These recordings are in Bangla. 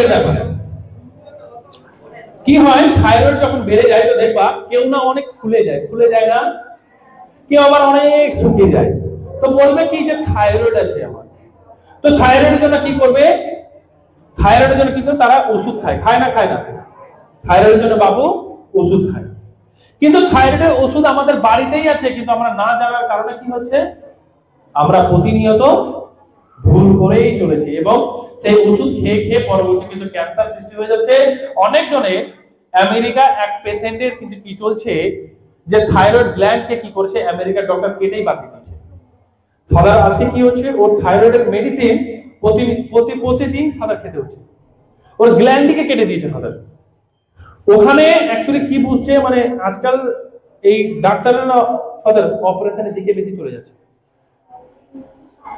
এর ব্যাপার। কি হয়? থাইরয়েড যখন বেড়ে যায় তো দেখবা কেউ না অনেক ফুলে যায়। ফুলে যায় না? কেউ আবার অনেক শুকিয়ে যায়। তো বলবে কি যে থাইরয়েড আছে আমার। তো থাইরয়েডের জন্য কি করবে? থাইরয়েডের জন্য কি করে তারা ওষুধ খায়। খায় না খায় না? থাইরয়েডের জন্য বাবু ওষুধ খায়। কিন্তু থাইরয়েডের ওষুধ আমাদের বাড়িতেই আছে, কিন্তু আমরা না জানার কারণে কি হচ্ছে? আমরা প্রতিনিয়ত ভুল করেই চলেছি এবং সেই ওষুধ খেয়ে খেয়ে পরবর্তী কিন্তু ক্যান্সার সৃষ্টি হয়ে যাচ্ছে। অনেক জনে আমেরিকা এক পেশেন্টের কিছু কি চলছে, যে থাইরয়েড গ্ল্যান্ডকে কি করছে, আমেরিকার ডক্টর কেটেই দিয়ে দিয়েছে। ফাদার আজকে কি হচ্ছে, ওর থাইরয়েডের মেডিসিন প্রতি প্রতি, প্রতিদিন ফাদার খেতে হচ্ছে। ওর গ্ল্যান্ডকে কেটে দিয়েছে ফাদার ওখানে অ্যাকচুয়ালি কি বুঝছে মানে আজকাল এই ডাক্তাররা ফাদার অপারেশনের দিকে বেশি চলে যাচ্ছে।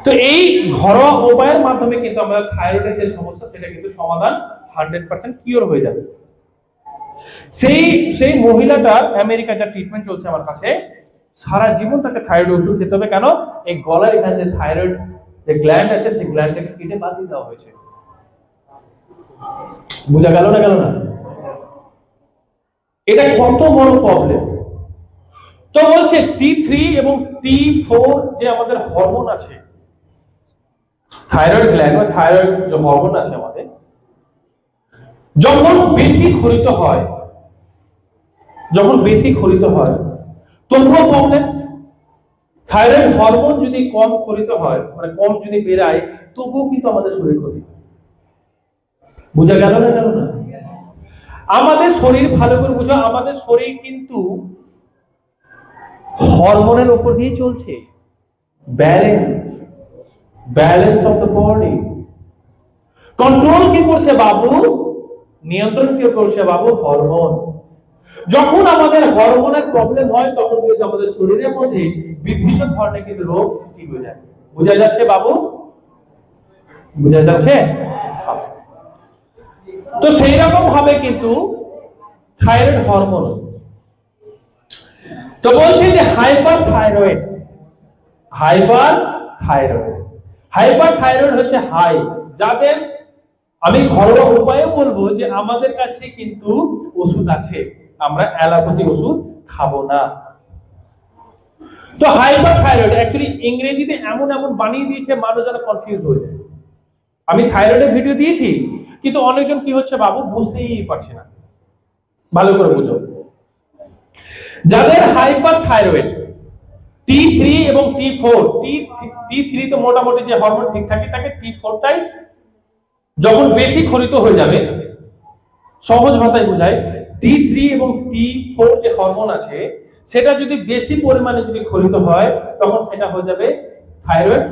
তো এই ঘরোয়া উপায়ের মাধ্যমে কিন্তু আমরা থাইরয়েডের যে সমস্যা, সেটা কিন্তু সমাধান হান্ড্রেড পার্সেন্ট কিওর হয়ে যাবে। সেই সেই মহিলাটার আমেরিকা যা ট্রিটমেন্ট চলছে আমার কাছে, সারা জীবন তাকে থাইরয়েড ওষুধ খেতে হবে। কেন? এই গলার এখানে যে থাইরয়েড যে গ্ল্যান্ড আছে, সেই গ্ল্যান্ডটাকে কেটে বাদ দিয়ে দেওয়া হয়েছে। বোঝা গেল না গেল না? এটা কত বড় প্রবলেম তো বলছে টি থ্রি এবং টি ফোর যে আমাদের হরমোন আছে থাইরয়েড গ্ল্যান্ড বা থাইরয়েড যে হরমোন আছে আমাদের, যখন বেশি ক্ষরিত হয়, যখন বেশি ক্ষরিত হয়, তবুও প্রবলেম থাইরয়েড হরমোন যদি কম ক্ষরিত হয় মানে কম যদি বেড়ায়, তবুও কিন্তু আমাদের শরীর ক্ষতি। বোঝা গেল না গেল না? আমাদের শরীর ভালো করে বুঝো, আমাদের শরীর কিন্তু হরমোনের উপর দিয়ে চলছে। Balance balance of the body control কি করছে বাবু? নিয়ন্ত্রণ কি করছে বাবু? হরমোন যখন আমাদের হরমোনের প্রবলেম হয়, তখন কিন্তু আমাদের শরীরের মধ্যে বিভিন্ন ধরনের কিন্তু রোগ সৃষ্টি হয়ে যায়। বোঝা যাচ্ছে বাবু? বোঝা যাচ্ছে। তো সেই রকম ভাবে কিন্তু থাইরয়েড হরমোন তো বলছে যে hyper thyroid hyper thyroid hyper thyroid হচ্ছে হাই যাদের আমি ঘরোয়া উপায়ে বলব যে আমাদের কাছে কিন্তু ওষুধ আছে, আমরা অ্যালোপ্যাথি ওষুধ খাব না। তো হাইপার থাইরয়েড অ্যাকচুয়ালি ইংরেজিতে এমন এমন বানিয়ে দিয়েছে, মানুষ যেন কনফিউজ হয়ে যায়। আমি থাইরয়েডের ভিডিও দিয়েছি, কিন্তু অনেকজন কি হচ্ছে বাবু, বুঝতেই পারছে না। ভালো করে বুঝো। যাদের হাইপার থাইরয়েড টি থ্রি এবং টি ফোর টি টি থ্রি তো মোটামুটি যে হরমোন ঠিকঠাকই থাকে টি ফোরটাই যখন বেশি ক্ষরিত হয়ে যাবে, সহজ ভাষায় বোঝায় টি থ্রি এবং টি ফোর যে হরমোন আছে, সেটা যদি বেশি পরিমাণে যদি ক্ষরিত হয়, তখন সেটা হয়ে যাবে থাইরয়েড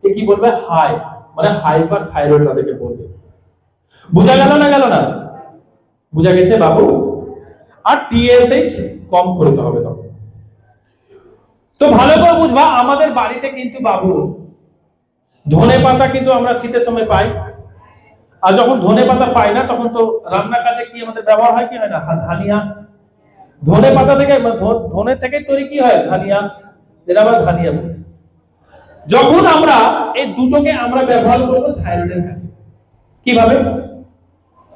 কে কি বলবে? হাই মানে হাইপার থাইরয়েড তাদেরকে বলবে। বোঝা গেল না গেল না? বোঝা গেছে বাবু? আর টিএসএইচ কম ক্ষরিত হবে তখন। তো ভালো করে বুঝবা, আমাদের বাড়িতে কিন্তু বাবু, ধনে পাতা কিন্তু আমরা শীতের সময় পাই। আর যখন ধনে পাতা পাই না, তখন তো রান্নার কাজে কি আমাদের ব্যবহার হয়, কি হয় না? ধানিয়া। ধনে পাতা থেকে ধনে থেকে তৈরি কি হয়? ধানিয়া। যেটা আমরা ধানিয়া। যখন আমরা এই দুটোকে আমরা ব্যবহার করব থাইরয়েডের কাছে কীভাবে?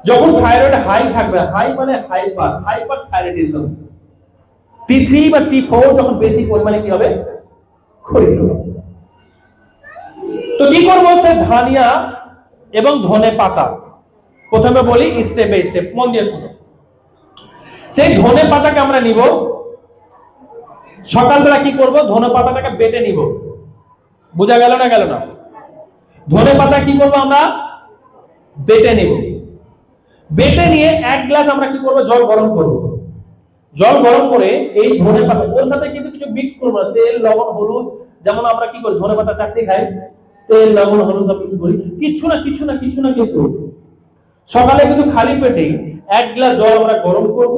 যখন থাইরয়েড হাই থাকবে, হাই মানে hyper hyper thyroidism. T three বা টি ফোর যখন বেশি পরিমাণে কি হবে? খরিত তো কি করব? সে ধানিয়া এবং ধনে পাতা। প্রথমে বলি স্টেপ বাই স্টেপ মন দিয়ে শুনো। সেই ধনে পাতাকে আমরা নিব। সকালবেলা কি করব? ধনে পাতাটাকে বেটে নিব। বোঝা গেল না গেল না? ধনে পাতা কি করব আমরা? বেটে নিব। বেটে নিয়ে এক গ্লাস আমরা কি করব? জল গরম করব। জল গরম করে এই ধনে পাতা। ওর সাথে কিন্তু কিছু মিক্স করব না। তেল, লবণ, হলুদ, যেমন আমরা কি করি, ধনে পাতা চাটনি খাই, তেল, লবণ, হলুদ মিক্স করি। কিছু না কিছু না কিছু না কিন্তু সকালে কিন্তু খালি পেটে এক গ্লাস জল আমরা গরম করব।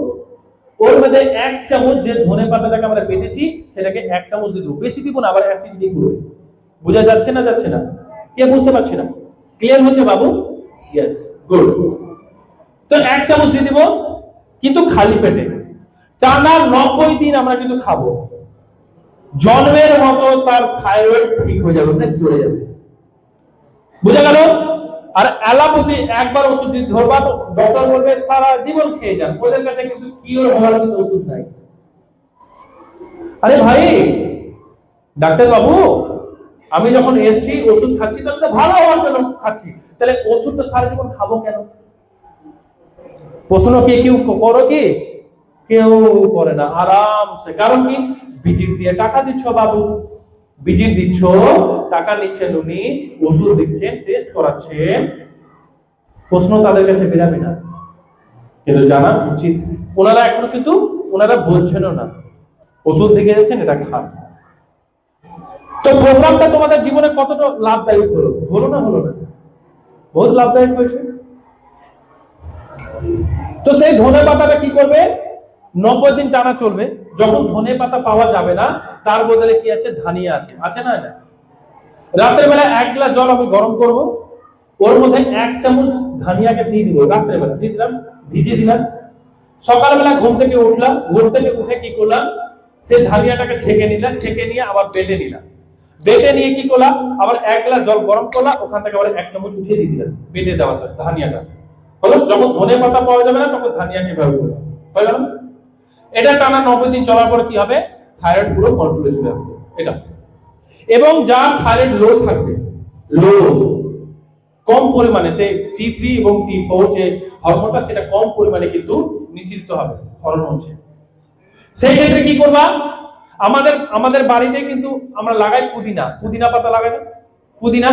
ওর মধ্যে এক চামচ যে ধনে পাতাটাকে আমরা বেটেছি, সেটাকে এক চামচ দিয়ে দেবো। বেশি দিব না, আবার অ্যাসিডিটি করবে। বোঝা যাচ্ছে না যাচ্ছে না? কে বুঝতে পারছি না? ক্লিয়ার হচ্ছে বাবু? ইয়েস গুড তো এক চামচ দিয়ে দিব, কিন্তু খালি পেটে। টানা নব্বই দিন আমরা কিন্তু খাব। জন্মের মতো তার থাইরয়েড ঠিক হয়ে যাবে মানে চলে যাবে। বুঝা গেল? আর অ্যালোপ্যাথি একবার ওষুধ যদি ধরবা, তো ডক্টর বলবে, সারা জীবন খেয়ে যান। ওদের কাছে কিন্তু কিওর হওয়ার কিন্তু ওষুধ নাই। আরে ভাই ডাক্তার বাবু আমি যখন এসছি, ওষুধ খাচ্ছি, তাহলে তো ভালো হওয়ার জন্য খাচ্ছি। তাহলে ওষুধটা সারা জীবন খাব কেন? প্রশ্ন কি, কেউ করো কি? কেউ করে না, আরামসে। কারণ কি? বিজির দিয়ে টাকা দিচ্ছ বাবু। বিজির দিচ্ছ, টাকা নিচ্ছেন উনি ওষুধ দিচ্ছেন টেস্ট করাচ্ছেন প্রশ্ন তাদের কাছে বেরাবে না। কিন্তু জানা উচিত। ওনারা এখনও কিন্তু, ওনারা বলছেনও না। ওষুধ লিখে যাচ্ছেন এটা খান। তো প্রোগ্রামটা তোমাদের জীবনে কতটা লাভদায়ক হলো? হলো না হলো না? বহুত লাভদায়ক হয়েছে। তো সেই ধনে পাতাটা কি করবে? নব্বই দিন টানা চলবে, যখন ধনে পাতা পাওয়া যাবে না, তার বদলে কি আছে? ধানিয়া আছে। আছে না না রাত্রে বেলা এক গ্লাস জল আমি গরম করব, ওর মধ্যে এক চামচ ধানিয়াকে দিয়ে দিব। রাত্রে বেলা দিয়ে দিলাম, ভিজিয়ে দিলাম। সকালবেলা ঘুম থেকে উঠলাম, ঘুম থেকে উঠে কি করলাম? সে ধানিয়াটাকে ছেঁকে নিলাম, ছেঁকে নিয়ে আবার বেটে নিলাম। বেটে নিয়ে কি করলাম? আবার এক গ্লাস জল গরম করলাম, ওখান থেকে আবার এক চামচ উঠিয়ে দিয়ে দিলাম, বেটে দেওয়া ধানিয়াটা। হলো, যখন ধনে পাতা পাওয়া যাবে না, তখন ধানিয়াকে ব্যবহার করলাম। হয়ে গেল? এটা টানা নব্বই দিন চলার পরে কি হবে? থাইরয়েড পুরো কন্ট্রোলে চলে আসবে। এটা। এবং যার থাইরয়েড লো থাকবে লো কম পরিমাণে সে টি থ্রি এবং টি ফোর যে হরমোনটা সেটা কম পরিমাণে কিন্তু নিঃসৃত হবে হরমোন হচ্ছে। সেই ক্ষেত্রে কি করবা? আমাদের আমাদের বাড়িতে কিন্তু আমরা লাগাই পুদিনা। পুদিনা পাতা লাগাই না? পুদিনা।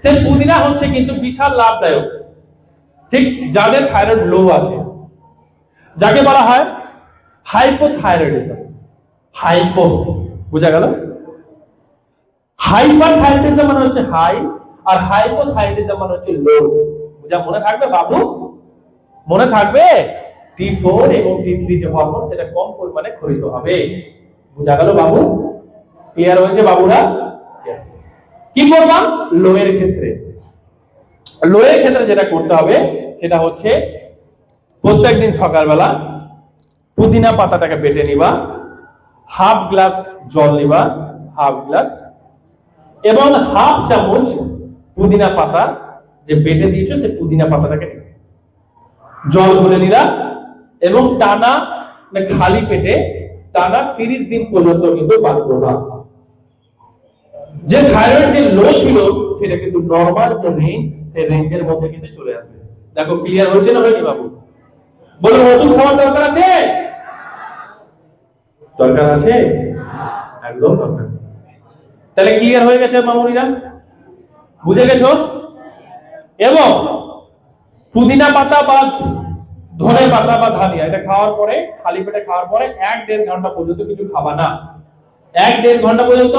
সে পুদিনা হচ্ছে কিন্তু বিশাল লাভদায়ক। ঠিক যাদের থাইরয়েড লো আছে, যাকে বলা হয় হাইপোথাইরয়েডিজম হাইপো বোঝা গেল? হাইপার থাইরয়েডিজম মানে হচ্ছে হাই আর হাইপোথাইরয়েডিজম মানে হচ্ছে লো বুঝা, মনে থাকবে বাবু? মনে থাকবে? টি ফোর এবং টি থ্রি যে হরমোন সেটা কম পরিমাণে খরিত হবে। বুঝা গেল বাবু? ক্লিয়ার হয়েছে বাবুরা. কি করবা লো এর ক্ষেত্রে। লো এর ক্ষেত্রে যেটা করতে হবে, সেটা হচ্ছে প্রত্যেকদিন সকালবেলা পুদিনা পাতাটাকে বেটে নিবা, হাফ গ্লাস জল নিবা, হাফ গ্লাস, এবং হাফ চামচ পুদিনা পাতা যে বেটে দিয়েছ সেই পুদিনা পাতাটাকে জল করে নিলা, এবং টানা মানে খালি পেটে টানা তিরিশ দিন পর্যন্ত কিন্তু পান করবা যে থাইরয়েড যে লো ছিল, সেটা কিন্তু নরমাল যে রেঞ্জ সেই রেঞ্জের মধ্যে কিন্তু চলে আসবে। দেখো ক্লিয়ার হয়েছে না হয়নি বাবু? বলো, ওষুধ খাওয়ার দরকার আছে? দরকার আছে? একদম দরকার তাহলে ক্লিয়ার হয়ে গেছে মামুনিরা? বুঝে গেছো? এবং পুদিনা পাতা বা ধনে পাতা বা ধানিয়া, এটা খাওয়ার পরে, খালি পেটে খাওয়ার পরে এক দেড় ঘণ্টা পর্যন্ত কিছু খাবা না। এক দেড় ঘণ্টা পর্যন্ত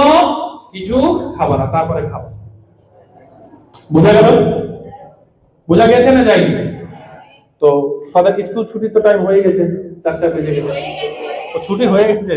কিছু খাবা না, তারপরে খাবা। বুঝা গেল? বুঝা গেছে না যায়নি? তো ফাদার, স্কুল ছুটি তো টাইম হয়ে গেছে, চারটা বেজে গেছে। ছুটি হয়ে গেছে।